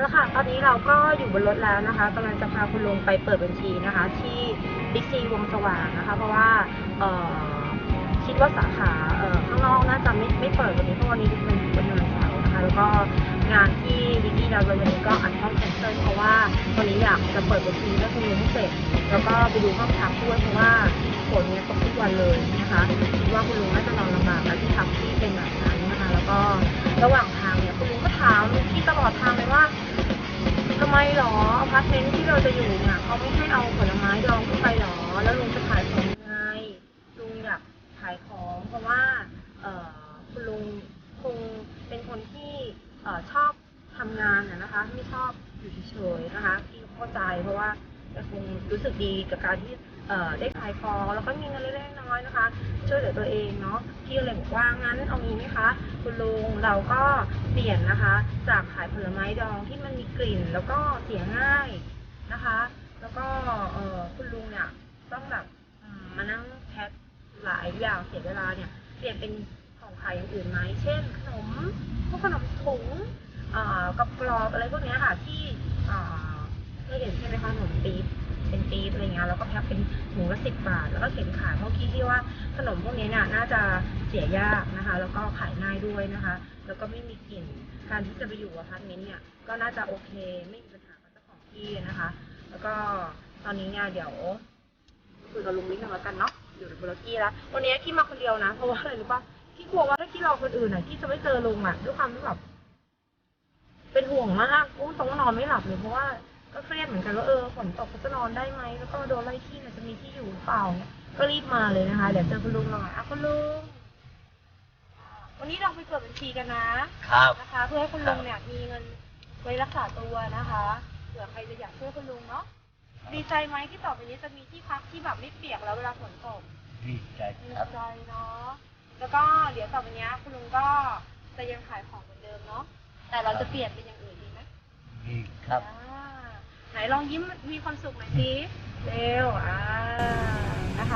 แล้วค่ะ ตอนนี้เราก็อยู่บนรถแล้วนะคะกำลังจะพาคุณลุงไปเปิดบัญชีนะคะ ที่บิ๊กซีวงสว่างนะคะ เพราะว่าเอ่อคิดว่าสาขาเอ่อข้างนอกน่าจะไม่ไม่เปิดวันนี้เพราะวันนี้เป็นวันวันเสาร์นะคะ แล้วก็งานที่บิ๊กซีเราวันนี้ก็อัดต้องแคนเซิลเพราะว่าวันนี้อยากจะเปิดบัญชีให้คุณลุงให้เสร็จ แล้วก็ไปดูห้องพักด้วยเพราะว่าฝนเนี่ยตกทุกวันเลยนะคะคิดว่าคุณลุงน่าจะนอนลำบากแล้วที่ทำที่เป็นแบบนั้นนะคะ แล้วก็ระหว่าง ไมหรออพาร์ตเมนต์ที่เราจะอยู่เนี่ยเขาไม่ให้เอาผลไม้ดองขึ้นไปหรอ แล้วลุงจะขายของยังไงลุงอยากขายของเพราะว่า เออคุณลุงคงเป็นคนที่เออชอบทำงานน่ะนะคะ ไม่ชอบอยู่เฉยๆนะคะพี่เข้าใจเพราะว่า จะคงรู้สึกดีกับการที่เอได้ขายของแล้วก็มีเงินเล็กๆน้อยๆนะคะ ช่วยเหลือตัวเองเนาะพี่เลยบอกว่างั้นเอางี้ไหมคะคุณลุงเราก็เปลี่ยนนะคะ จากขายผลไม้ดองที่มันมีกลิ่น แล้วก็เสียง่ายนะคะ แล้วก็เอคุณลุงเนี่ยต้องแบบมานั่งแพ็คหลายอย่างเสียเวลาเนี่ยเปลี่ยนเป็นของขายอย่างอื่นไหมเช่น ขนมพวกขนมถุงอ่ากรอบกรอบอะไรพวกนี้ค่ะที่อ่า เคยเห็นใช่ไหมคะขนมปี๊บเป็นปี๊บอะไรเงี้ยแล้วก็แพ็คเป็นถุงละสิบบาท แล้วก็เข็นขายเพราะคิดที่ว่าขนมพวกนี้เนี่ยน่าจะเสียยากนะคะ แล้วก็ขายง่ายด้วยนะคะ แล้วก็ไม่มีกลิ่นการที่จะไปอยู่อพาร์ตเมนต์เนี่ยก็น่าจะโอเคไม่มีปัญหากับเจ้าของที่นะคะ แล้วก็ตอนนี้เนี่ยเดี๋ยวคุยกับลุงนิดนึงแล้วกันเนาะอยู่ในบุรกี้แล้ววันนี้กี้มาคนเดียวนะเพราะว่าอะไรรู้ป่ะกี้กลัวว่าถ้ากี้รอคนอื่นอะกี้จะไม่เจอลุงอะด้วยความที่แบบเป็นห่วงมากกูต้องนอนไม่หลับเลยเพราะว่า ก็เครียดเหมือนกันว่าเออฝนตกเขาจะนอนได้ไหมแล้วก็โดนไล่ที่เนี่ยจะมีที่อยู่หรือเปล่าเนี่ยก็รีบมาเลยนะคะ เดี๋ยวเจอคุณลุงหน่อยอะคุณลุงวันนี้เราไปเปิดบัญชีกันนะครับนะคะ เพื่อให้คุณลุงเนี่ยมีเงินไว้รักษาตัวนะคะเผื่อใครจะอยากช่วยคุณลุงเนาะดีใจไหมที่ต่อไปนี้จะมีที่พักที่แบบไม่เปียกแล้วเวลาฝนตกดีใจดีครับใจเนาะแล้วก็เดี๋ยวต่อไปนี้คุณลุงก็จะยังขายของเหมือนเดิมเนาะแต่เราจะเปลี่ยนเป็นอย่างอื่นดีไหมดีครับอ่าไหน ลองยิ้มมีความสุขหน่อยสิเร็วอ่านะคะ